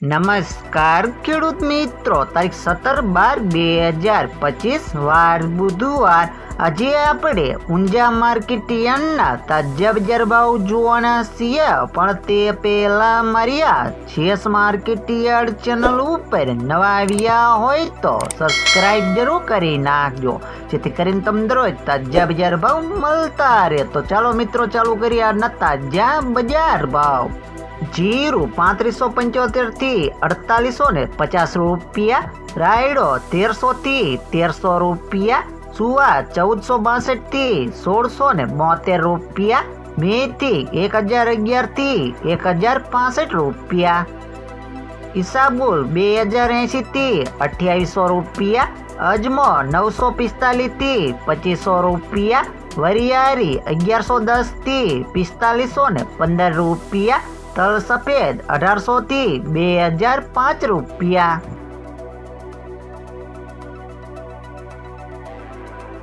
નમસ્કાર, ખેડૂત મિત્રો. તારીખ સત્તર બાર બે હજાર પચીસ, વાર બુધવાર. આજે આપણે ઊંઝા માર્કેટ યાર્ડના તાજા બજાર ભાવ જોવાના છીએ. પણ તે પહેલા મારી છેસ માર્કેટ યાર્ડ ચેનલ ઉપર નવા આવ્યા હોય તો સબસ્ક્રાઇબ જરૂર કરી નાખજો. જેથી કરીને તમને દરરોજ તાજા બજાર ભાવ મળતા રહે. તો ચાલો મિત્રો, ચાલુ કરીએ આજના તાજા બજાર ભાવ. જીરું પાંત્રીસો પંચોતેરથી અડતાલીસો ને પચાસ રૂપિયા, રાયડો તેરસો થી તેરસો રૂપિયા, સુવા ચૌદસો બાસઠથી સોળસો ને બોતેર રૂપિયા, મેથી એક હજાર અગિયારથી એક હજાર પાસઠ રૂપિયા. ઈસાબુલ બે હજાર એંશી થી અઠ્યાવીસો રૂપિયા, અજમો નવસો પિસ્તાલીસથી પચીસો રૂપિયા વરિયારી અગિયારસો દસથી પિસ્તાલીસો ને પંદર રૂપિયા તલ સફેદ અઢારસો થી બે હજાર પાંચ રૂપિયા.